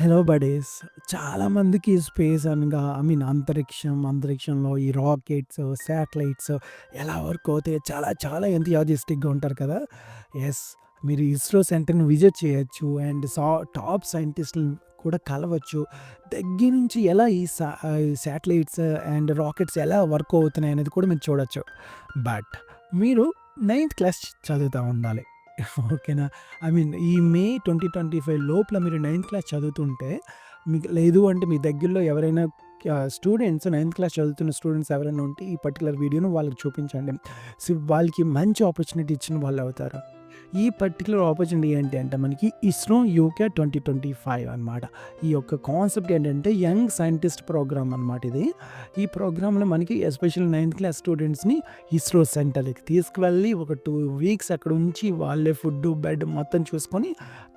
Hello buddies చాలామందికి space అనగా I mean అంతరిక్షం అంతరిక్షంలో ఈ రాకెట్స్ శాటిలైట్స్ ఎలా వర్క్ అవుతాయి చాలా చాలా ఎంతయాజిస్టిక్గా ఉంటారు కదా. ఎస్ మీరు ఇస్రో సెంటర్ని విజిట్ చేయొచ్చు అండ్ సా టాప్ సైంటిస్ట్ని కూడా కలవచ్చు. దగ్గర నుంచి ఎలా ఈ సా శాటిలైట్స్ అండ్ రాకెట్స్ ఎలా వర్క్ అవుతున్నాయి అనేది కూడా మీరు చూడొచ్చు. బట్ మీరు నైన్త్ క్లాస్ చదువుతూ ఉండాలి. ఓకేనా? ఐ మీన్ ఈ మే ట్వంటీ ట్వంటీ ఫైవ్ లోపల మీరు నైన్త్ క్లాస్ చదువుతుంటే మీకు లేదు అంటే మీ దగ్గరలో ఎవరైనా స్టూడెంట్స్ నైన్త్ క్లాస్ చదువుతున్న స్టూడెంట్స్ ఎవరైనా ఉంటే ఈ పర్టికులర్ వీడియోను వాళ్ళకి చూపించండి. సో వాళ్ళకి మంచి ఆపర్చునిటీ ఇచ్చిన వాళ్ళు అవుతారు. ఈ పర్టికులర్ ఆపర్చునిటీ ఏంటి అంటే మనకి ఇస్రో యూకే ట్వంటీ ట్వంటీ ఫైవ్ అనమాట ఈ యొక్క కాన్సెప్ట్ ఏంటంటే యంగ్ సైంటిస్ట్ ప్రోగ్రామ్ అనమాట ఇది. ఈ ప్రోగ్రాంలో మనకి ఎస్పెషల్ నైన్త్ క్లాస్ స్టూడెంట్స్ని ఇస్రో సెంటర్కి తీసుకువెళ్ళి ఒక టూ వీక్స్ అక్కడ ఉంచి వాళ్ళే ఫుడ్ బెడ్ మొత్తం చూసుకొని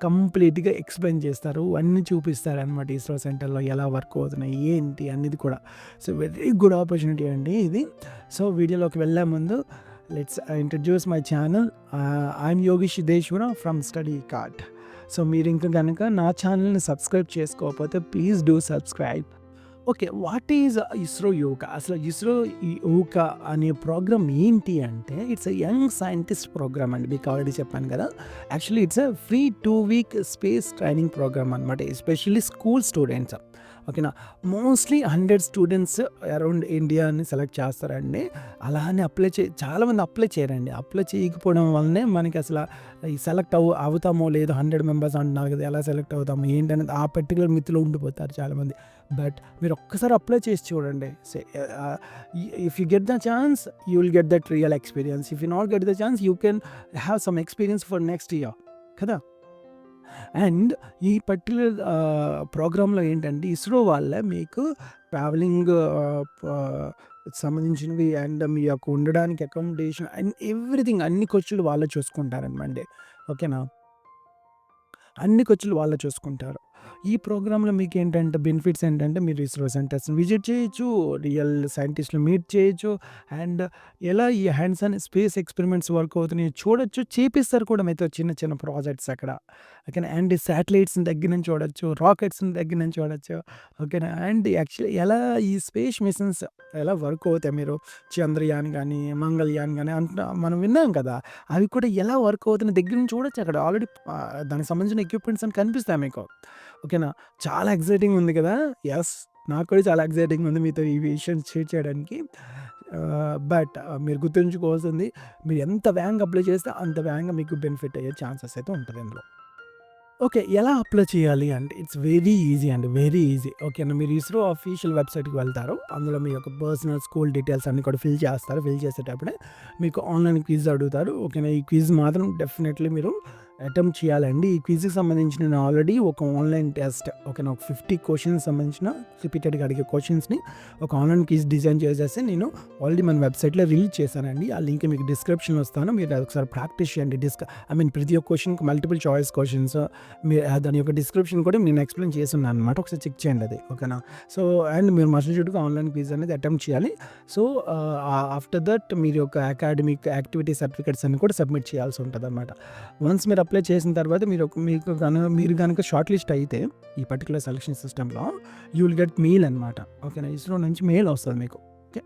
కంప్లీట్గా ఎక్స్ప్లెయిన్ చేస్తారు. అన్నీ చూపిస్తారు అనమాట ఇస్రో సెంటర్లో ఎలా వర్క్ అవుతున్నాయి ఏంటి అనేది కూడా. సో వెరీ గుడ్ ఆపర్చునిటీ అండి ఇది. సో వీడియోలోకి వెళ్ళే ముందు let's introduce my channel I'm Yogeshwara from study cart so మీరు ఇంకా కనుక నా ఛానల్ని సబ్స్క్రైబ్ చేసుకోకపోతే please do subscribe okay what is ISRO yoga అసలు ఇస్రో యోగా అనే ప్రోగ్రామ్ ఏంటి అంటే it's a young scientist program అండి మీకు ఆల్రెడీ చెప్పాను కదా. Actually it's a free two week space training program అనమాట ఎస్పెషల్లీ స్కూల్ స్టూడెంట్స్ ఓకేనా? మోస్ట్లీ హండ్రెడ్ స్టూడెంట్స్ అరౌండ్ ఇండియాని సెలెక్ట్ చేస్తారండి. అలానే అప్లై చే చాలామంది అప్లై చేయరండి. అప్లై చేయకపోవడం వల్లనే మనకి అసలు సెలెక్ట్ అవు అవుతామో లేదో హండ్రెడ్ మెంబర్స్ అంటున్నారు కదా ఎలా సెలెక్ట్ అవుతామో ఏంటనేది ఆ పర్టికులర్ మిత్తులో ఉండిపోతారు చాలామంది. బట్ మీరు ఒక్కసారి అప్లై చేసి చూడండి. If you get the chance you will get that real experience if you not get the chance you can have some experience for next year కదా? అండ్ ఈ పర్టికులర్ ప్రోగ్రాంలో ఏంటంటే ఇస్రో వాళ్ళే మీకు ట్రావెలింగ్ సంబంధించినవి అండ్ మీ యొక్క ఉండడానికి అకామిడేషన్ అండ్ ఎవ్రీథింగ్ అన్ని ఖర్చులు వాళ్ళే చూసుకుంటారనమాట ఓకేనా? అన్ని ఖర్చులు వాళ్ళే చూసుకుంటారు. ఈ ప్రోగ్రాంలో మీకు ఏంటంటే బెనిఫిట్స్ ఏంటంటే మీరు ఇస్రో సెంటర్స్ని విజిట్ చేయొచ్చు రియల్ సైంటిస్టులు మీట్ చేయొచ్చు అండ్ ఎలా ఈ hands and space experiments work అవుతున్నాయి చూడొచ్చు చేపిస్తారు కూడా మీతో చిన్న చిన్న ప్రాజెక్ట్స్ అక్కడ. ఓకేనా? అండ్ శాటిలైట్స్ని దగ్గర నుంచి చూడొచ్చు రాకెట్స్ని దగ్గర నుంచి చూడొచ్చు ఓకేనా? అండ్ యాక్చువల్లీ ఎలా ఈ స్పేస్ మిషన్స్ ఎలా వర్క్ అవుతాయి మీరు? చంద్రయాన్ కానీ మంగళయాన్ కానీ అంటున్నా మనం విన్నాం కదా అవి కూడా ఎలా వర్క్ అవుతున్నాయి? దగ్గర నుంచి చూడొచ్చు అక్కడ. ఆల్రెడీ దానికి సంబంధించిన ఎక్విప్మెంట్స్ అని కనిపిస్తాయి మీకు. ఓకేనా? చాలా ఎక్సైటింగ్ ఉంది కదా? ఎస్ నాకు కూడా చాలా ఎక్సైటింగ్ ఉంది మీతో ఈ విషయం షేర్ చేయడానికి. బట్ మీరు గుర్తుంచుకోవాల్సింది మీరు ఎంత వేగంగా అప్లై చేస్తే అంత వేగంగా మీకు బెనిఫిట్ అయ్యే ఛాన్సెస్ అయితే ఉంటుంది అందులో ఓకే ఎలా అప్లై చేయాలి అంటే ఇట్స్ వెరీ ఈజీ అండి వెరీ ఈజీ. ఓకేనా? మీరు ఇస్రో అఫీషియల్ వెబ్సైట్కి వెళ్తారు అందులో మీ యొక్క పర్సనల్ స్కూల్ డీటెయిల్స్ అన్ని కూడా ఫిల్ చేస్తారు ఫిల్ చేసేటప్పుడే మీకు ఆన్లైన్ క్విజ్ అడుగుతారు. ఓకేనా? ఈ క్విజ్ మాత్రం డెఫినెట్లీ మీరు అటెంప్ట్ చేయాలండి. ఈ క్విజ్కి సంబంధించిన నేను ఆల్రెడీ ఒక ఆన్లైన్ టెస్ట్ ఓకే నాకు ఫిఫ్టీ క్వశ్చన్స్ సంబంధించిన రిపీటెడ్గా అడిగే క్వశ్చన్స్ని ఒక ఆన్లైన్ క్విజ్ డిజైన్ చేసేసి నేను ఆల్రెడీ మన వెబ్సైట్లో రిలీజ్ చేశానండి. ఆ లింక్ మీకు డిస్క్రిప్షన్లో వస్తాను మీరు ఒకసారి ప్రాక్టీస్ చేయండి. డిస్క ఐ మీన్ ప్రతి ఒక్క క్వశ్చన్కి మల్టిపుల్ చాయిస్ క్వశ్చన్స్ మీరు దాని యొక్క డిస్క్రిప్షన్ కూడా నేను ఎక్స్ప్లెయిన్ చేస్తున్నాను అనమాట ఒకసారి చెక్ చేయండి అది ఓకేనా? సో అండ్ మీరు మస్ట్ ఆన్లైన్ క్విజ్ అనేది అటెంప్ట్ చేయాలి. సో ఆఫ్టర్ దట్ మీరు యొక్క అకాడమిక్ యాక్టివిటీ సర్టిఫికేట్స్ అన్ని కూడా సబ్మిట్ చేయాల్సి ఉంటుంది అనమాట వన్స్ మీరు అప్లై చేసిన తర్వాత మీరు మీకు కనుక మీరు కనుక షార్ట్ లిస్ట్ అయితే ఈ పర్టికులర్ సెలక్షన్ సిస్టంలో యూ విల్ గెట్ మెయిల్ అనమాట ఓకేనా? ఇస్రో నుంచి మెయిల్ వస్తుంది మీకు. ఓకే?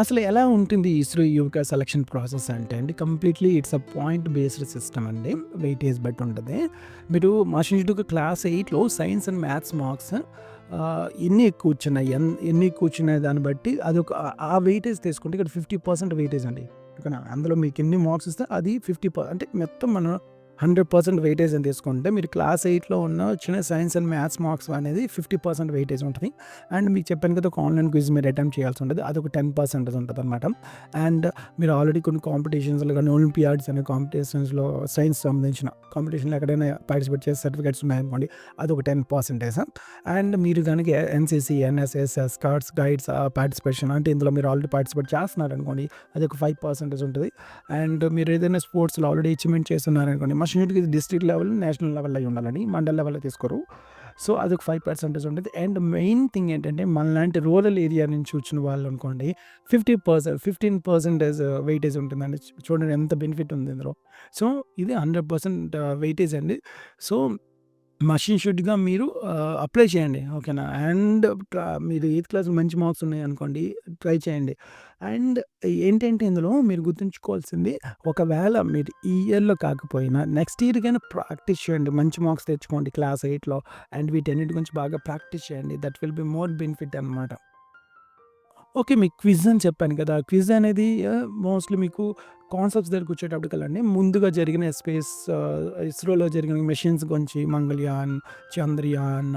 అసలు ఎలా ఉంటుంది ఇస్రో యువక సెలక్షన్ ప్రాసెస్ అంటే అండి? Completely it's a point based system అండి. వెయిటేజ్ బట్టి ఉంటుంది. మీరు మా మాషన్ క్లాస్ ఎయిట్లో సైన్స్ అండ్ మ్యాథ్స్ మార్క్స్ ఎన్ని ఎక్కువ వచ్చినాయి ఎన్ని ఎక్కువ వచ్చినాయి దాన్ని బట్టి అది ఒక ఆ వెయిటేజ్ తీసుకుంటే ఇక్కడ ఫిఫ్టీ పర్సెంట్ వెయిటేజ్ అండి. ఓకేనా అందులో మీకు ఎన్ని మార్క్స్ ఇస్తే అది ఫిఫ్టీ అంటే మొత్తం మనం హండ్రెడ్ పర్సెంట్ వెయిటేజ్ అని తీసుకుంటే మీరు క్లాస్ ఎయిట్లో ఉన్న చిన్న సైన్స్ అండ్ మ్యాథ్స్ మార్క్స్ అనేది ఫిఫ్టీ పర్సెంట్ వెయిటేజ్ ఉంటుంది. అండ్ మీకు చెప్పాను కదా ఒక ఆన్లైన్ క్విజ్ మీరు అటెంప్ట్ చేయాల్సి ఉంటుంది. అది ఒక టెన్ పర్సెంటేజ్ ఉంటుంది అనమాట అండ్ మీరు ఆల్రెడీ కొన్ని కాంపిటీషన్స్లో కానీ ఒలింపియాడ్స్ అనే కాంపిటీషన్స్లో సైన్స్ సంబంధించిన కాంపిటీషన్లో ఎక్కడైనా పార్టిసిపేట్ చేసే సర్టిఫికేట్స్ ఉన్నాయనుకోండి అది ఒక టెన్ పర్సెంటేజ్ అండ్ మీరు కనుక NCC NSS scouts guides participation అంటే ఇందులో మీరు ఆల్రెడీ పార్టిసిపేట్ చేస్తున్నారు అనుకోండి అది ఒక ఫైవ్ పర్సెంటేజ్ ఉంటుంది. అండ్ మీరు ఏదైనా స్పోర్ట్స్లో ఆల్రెడీ అచీవ్మెంట్ చేస్తున్నారనుకోండి మస్ట్ ఇది డిస్ట్రిక్ట్ లెవెల్ నేషనల్ లెవెల్లో ఉండాలని మండల్ లెవెల్లో తీసుకోరు. సో అదొక ఫైవ్ పర్సెంటేజ్ ఉంటుంది అండ్ మెయిన్ థింగ్ ఏంటంటే మనలాంటి రూరల్ ఏరియా నుంచి వచ్చిన వాళ్ళు అనుకోండి fifty percent fifteen percentage weightage ఉంటుందండి. చూడండి ఎంత బెనిఫిట్ ఉంది ఇందులో. సో ఇది హండ్రెడ్ పర్సెంట్ వెయిటేజ్ అండి. సో మషిన్ షుడ్‌గా మీరు అప్లై చేయండి. ఓకేనా? అండ్ మీరు ఎయిత్ క్లాస్‌లో మంచి మార్క్స్ ఉన్నాయి అనుకోండి ట్రై చేయండి. అండ్ ఏంటంటే ఇందులో మీరు గుర్తుంచుకోవాల్సింది ఒకవేళ మీరు ఈ ఇయర్‌లో కాకపోయినా నెక్స్ట్ ఇయర్‌కైనా ప్రాక్టీస్ చేయండి. మంచి మార్క్స్ తెచ్చుకోండి క్లాస్ ఎయిట్లో అండ్ వీటన్నిటి గురించి బాగా ప్రాక్టీస్ చేయండి. That will be more benefit అనమాట. ఓకే. మీకు క్విజ్ అని చెప్పాను కదా! క్విజ్ అనేది మోస్ట్‌లీ మీకు కాన్సెప్ట్స్ దగ్గరకొచ్చేటప్పటికల్లండి ముందుగా జరిగిన స్పేస్ ఇస్రోలో జరిగిన మిషన్స్ గురించి మంగళయాన్, చంద్రయాన్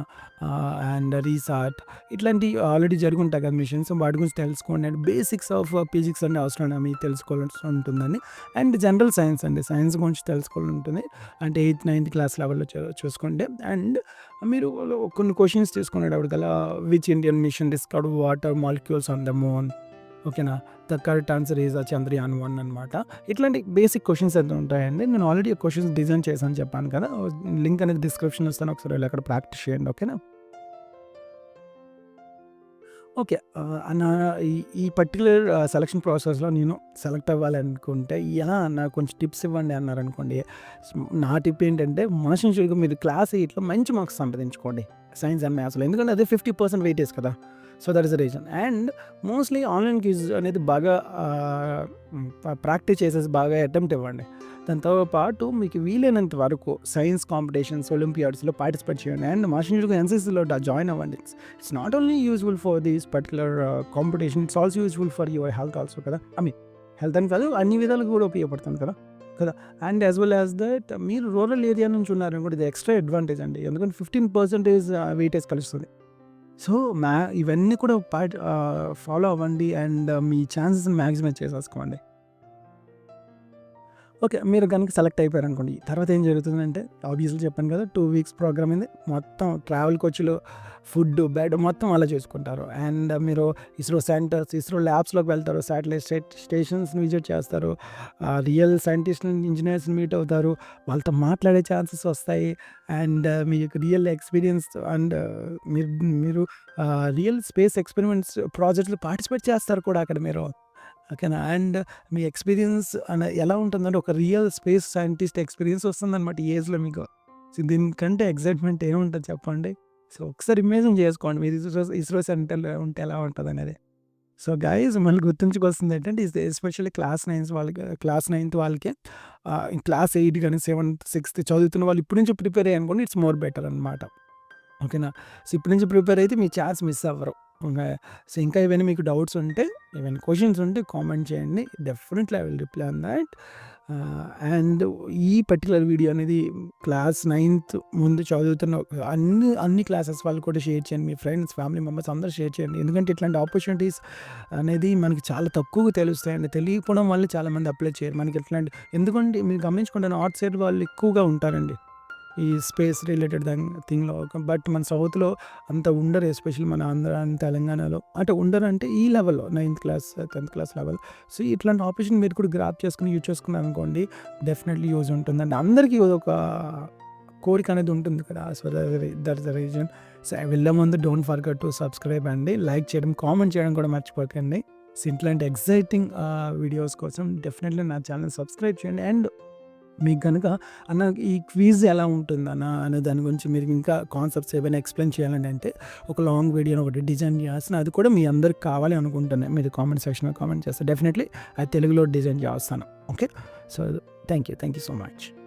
అండ్ రీసాట్ ఇట్లాంటి ఆల్రెడీ జరిగుంటాయి కదా మిషన్స్. వాటి గురించి తెలుసుకోండి. And basics of physics and astronomy తెలుసుకోవాల్సి ఉంటుందండి. అండ్ జనరల్ సైన్స్ అండి. సైన్స్ గురించి తెలుసుకోవాలని ఉంటుంది. అంటే ఎయిత్, నైన్త్ క్లాస్ లెవెల్‌లో చూసుకోండి. అండ్ మీరు కొన్ని questions తీసుకునేటప్పటికల్లా which Indian mission discover water molecules on the moon ఓకేనా? The correct answer is Chandrayaan one అనమాట. ఇట్లాంటి బేసిక్ క్వశ్చన్స్ అయితే ఉంటాయండి. నేను ఆల్రెడీ క్వశ్చన్స్ డిజైన్ చేశాను చెప్పాను కదా! లింక్ అనేది డిస్క్రిప్షన్ ఇస్తాను. ఒకసారి వెళ్ళి అక్కడ ప్రాక్టీస్ చేయండి. ఓకేనా? ఓకే. నా ఈ పర్టికులర్ పర్టిక్యులర్ సెలక్షన్ ప్రాసెస్‌లో నేను సెలెక్ట్ అవ్వాలనుకుంటే ఎలా నాకు కొంచెం టిప్స్ ఇవ్వండి అన్నారనుకోండి. నా టిప్ ఏంటంటే మోషన్ చూడగా మీరు క్లాస్ ఎయిట్లో మంచి మార్క్స్ సంపాదించుకోండి. సైన్స్ అండ్ మ్యాథ్స్‌లో. ఎందుకంటే అదే 50% వెయిటేజ్ కదా! So that is the reason. And mostly online quiz అనేది బాగా ప్రాక్టీస్ చేసేసి బాగా అటెంప్ట్ ఇవ్వండి. దాంతో పాటు మీకు వీలైనంత వరకు సైన్స్ కాంపిటీషన్స్, ఒలింపియాడ్స్‌లో పార్టిసిపేట్ చేయండి. అండ్ మోషన్ ఎన్‌సీసీలో జాయిన్ అవ్వండి. It's not only useful for this particular competition. It's also useful for your health also కదా! ఐ మీన్ హెల్త్ అని కాదు అన్ని విధాలుగా కూడా ఉపయోగపడుతుంది కదా! కదా! And as well as that మీరు రూరల్ ఏరియా నుంచి ఉన్నారనుకోండి ఇది ఎక్స్‌ట్రా అడ్వాంటేజ్ అండి. ఎందుకంటే 15% వెయిటేజ్ uh, కలుస్తుంది. సో మ్యా ఇవన్నీ కూడా పార్ట్ ఫాలో uh, అవ్వండి. అండ్ uh, మీ ఛాన్సెస్ మ్యాక్సిమైజ్ చేసేసుకోండి. ఓకే. మీరు గనుక సెలెక్ట్ అయిపోయారు అనుకోండి తర్వాత ఏం జరుగుతుందంటే ఆబ్వియస్‌లీ చెప్పాను కదా! టూ వీక్స్ ప్రోగ్రామ్ ఇది. మొత్తం ట్రావెల్ ఖర్చులు, ఫుడ్, బెడ్ మొత్తం అలా చూసుకుంటారు. అండ్ మీరు ఇస్రో సెంటర్స్, ఇస్రో ల్యాబ్స్‌లోకి వెళ్తారు. శాటిలైట్ స్టేట్ స్టేషన్స్‌ని విజిట్ చేస్తారు. రియల్ సైంటిస్ట్‌ని, ఇంజనీర్స్ని మీట్ అవుతారు. వాళ్ళతో మాట్లాడే ఛాన్సెస్ వస్తాయి. అండ్ మీకు రియల్ ఎక్స్‌పీరియన్స్ అండ్ మీరు మీరు రియల్ స్పేస్ ఎక్స్‌పెరిమెంట్స్ ప్రాజెక్ట్‌లో పార్టిసిపేట్ చేస్తారు కూడా అక్కడ మీరు. ఓకేనా? అండ్ మీ ఎక్స్‌పీరియన్స్ అనే ఎలా ఉంటుందంటే ఒక రియల్ స్పేస్ సైంటిస్ట్ ఎక్స్‌పీరియన్స్ వస్తుందనమాట ఈ ఏజ్‌లో మీకు. సో దీనికంటే ఎక్సైట్‌మెంట్ ఏముంటుంది చెప్పండి? సో ఒకసారి ఇమేజిన్ చేసుకోండి. మీరు ఇస్రో ఇస్రో సెంటర్‌లో ఉంటే ఎలా ఉంటదనేది. సో గైజ్ మళ్ళీ గుర్తుంచుకోవాల్సింది ఏంటంటే ఇస్ ఎస్పెషల్లీ క్లాస్ 9స్ వాళ్ళకి క్లాస్ నైన్త్ వాళ్ళకి క్లాస్ ఎయిట్ కానీ సెవెంత్ సిక్స్త్ చదువుతున్న వాళ్ళు ఇప్పటి నుంచి ప్రిపేర్ అయ్యారనుకోండి ఇట్స్ మోర్ బెటర్ అనమాట. ఓకేనా? సో ఇప్పటి నుంచి ప్రిపేర్ అయితే మీ ఛాన్స్ మిస్ అవ్వరు. సో ఇంకా ఏవైనా మీకు డౌట్స్ ఉంటే, ఏవైనా క్వెషన్స్ ఉంటే కామెంట్ చేయండి. Definitely I will reply on that. Ah, and ఈ పర్టిక్యులర్ వీడియో అనేది క్లాస్ నైన్త్ ముందు చదువుతున్న అన్ని అన్ని క్లాసెస్ వాళ్ళు కూడా షేర్ చేయండి. మీ ఫ్రెండ్స్, ఫ్యామిలీ మెంబర్స్ అందరూ షేర్ చేయండి. ఎందుకంటే ఇట్లాంటి ఆపర్చునిటీస్ అనేది మనకి చాలా తక్కువగా తెలుస్తాయండి. తెలియకపోవడం వల్ల చాలామంది అప్లై చేయరు. మనకి ఇట్లాంటి ఎందుకంటే మీరు గమనించుకుంటే నార్త్ సైడ్ వాళ్ళు ఎక్కువగా ఉంటారండి. ఈ స్పేస్ రిలేటెడ్ థింగ్‌లో. బట్ మన సౌత్‌లో అంత ఉండరు. ఎస్పెషల్లీ మన ఆంధ్ర అండ్ తెలంగాణలో. అంటే ఉండరంటే ఈ లెవెల్‌లో నైన్త్ క్లాస్, 10థ్ క్లాస్ లెవెల్. సో ఇట్లాంటి ఆపర్చునిటీ మీరు కూడా గ్రాప్ చేసుకుని యూజ్ చేసుకున్నారనుకోండి డెఫినెట్‌లీ యూజ్ ఉంటుంది అండ్ అందరికీ ఒక కోరిక అనేది ఉంటుంది కదా! So that is the reason. So వెళ్ళే ముందు డోంట్ ఫర్గట్ టు సబ్స్క్రైబ్ అండి. లైక్ చేయడం, కామెంట్ చేయడం కూడా మర్చిపోకండి. సో ఇట్లాంటి ఎక్సైటింగ్ వీడియోస్ uh, కోసం డెఫినెట్‌లీ నా ఛానల్ సబ్స్క్రైబ్ చేయండి. అండ్ మీకు కనుక అన్న ఈ క్విజ్ ఎలా ఉంటుందన్న అనే దాని గురించి మీరు ఇంకా కాన్సెప్ట్స్ ఏమైనా ఎక్స్‌ప్లెయిన్ చేయాలని అంటే ఒక లాంగ్ వీడియోని ఒకటి డిజైన్ చేస్తాను అది కూడా మీ అందరికి కావాలి అనుకుంటున్నాను మీరు కామెంట్ సెక్షన్‌లో కామెంట్ చేస్తే డెఫినెట్‌లీ అది తెలుగులో డిజైన్ చేస్తాను. Okay. So thank you. Thank you so much.